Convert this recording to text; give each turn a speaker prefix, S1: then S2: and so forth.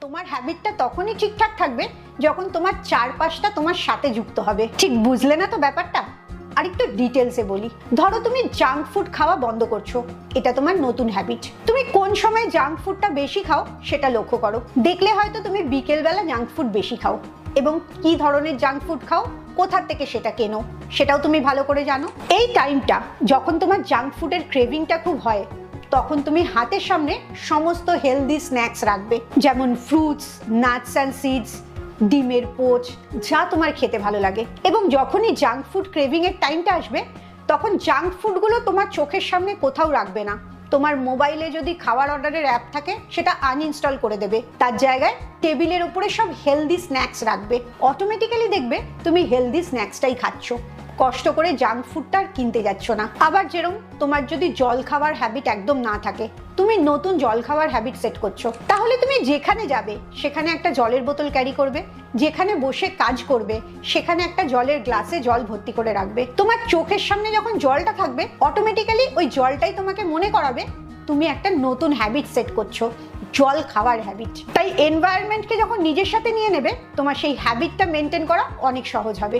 S1: তোমার হ্যাবিটটা তখনই ঠিকঠাক থাকবে যখন তোমার চারপাশটা তোমার সাথে যুক্ত হবে। ঠিক বুঝলে না তো ব্যাপারটা? আর একটু ডিটেলসে বলি। ধরো তুমি জাঙ্ক ফুড খাওয়া বন্ধ করছ। এটা তোমার নতুন হ্যাবিট তুমি কোন সময় জাঙ্ক ফুডটা বেশি খাও সেটা লক্ষ্য করো। দেখলে হয়তো তুমি বিকেলবেলা জাঙ্ক ফুড বেশি খাও। এবং কি ধরনের জাঙ্ক ফুড খাও, কোথার থেকে সেটা কেনো, সেটাও তুমি ভালো করে জানো। এই টাইমটা যখন তোমার জাঙ্ক ফুডের ক্রেভিংটা খুব হয় তখন তুমি হাতের সামনে সমস্ত হেলদি স্ন্যাক্স রাখবে। যেমন ফ্রুটস নাটস অ্যান্ড সিডস ডিমের পোচ, যা তোমার খেতে ভালো লাগে। এবং যখনই জাঙ্ক ফুড ক্রেভিংয়ের টাইমটা আসবে, তখন জাঙ্ক ফুডগুলো তোমার চোখের সামনে কোথাও রাখবে না। তোমার মোবাইলে যদি খাবার অর্ডারের অ্যাপ থাকে, সেটা আনইনস্টল করে দেবে। তার জায়গায় টেবিলের উপরে সব হেলদি স্ন্যাক্স রাখবে। অটোমেটিক্যালি দেখবে তুমি হেলদি স্ন্যাক্সটাই খাচ্ছ। কষ্ট করে জাঙ্ক ফুডটা আর কিনতে যাচ্ছ না। আবার যেরকম তোমার যদি জল খাওয়ার হ্যাবিট একদম না থাকে, তুমি নতুন জল খাওয়ার হ্যাবিট সেট করছ। তাহলে তুমি যেখানে যাবে, সেখানে একটা জলের বোতল ক্যারি করবে, যেখানে বসে কাজ করবে, সেখানে একটা জলের গ্লাসে জল ভর্তি করে রাখবে। তোমার চোখের সামনে যখন জলটা থাকবে অটোমেটিক্যালি ওই জলটাই তোমাকে মনে করাবে, তুমি একটা নতুন হ্যাবিট সেট করছ জল খাওয়ার হ্যাবিট তাই এনভায়রনমেন্টকে যখন নিজের সাথে নিয়ে নেবে, তোমার সেই হ্যাবিটটা মেনটেন করা অনেক সহজ হবে।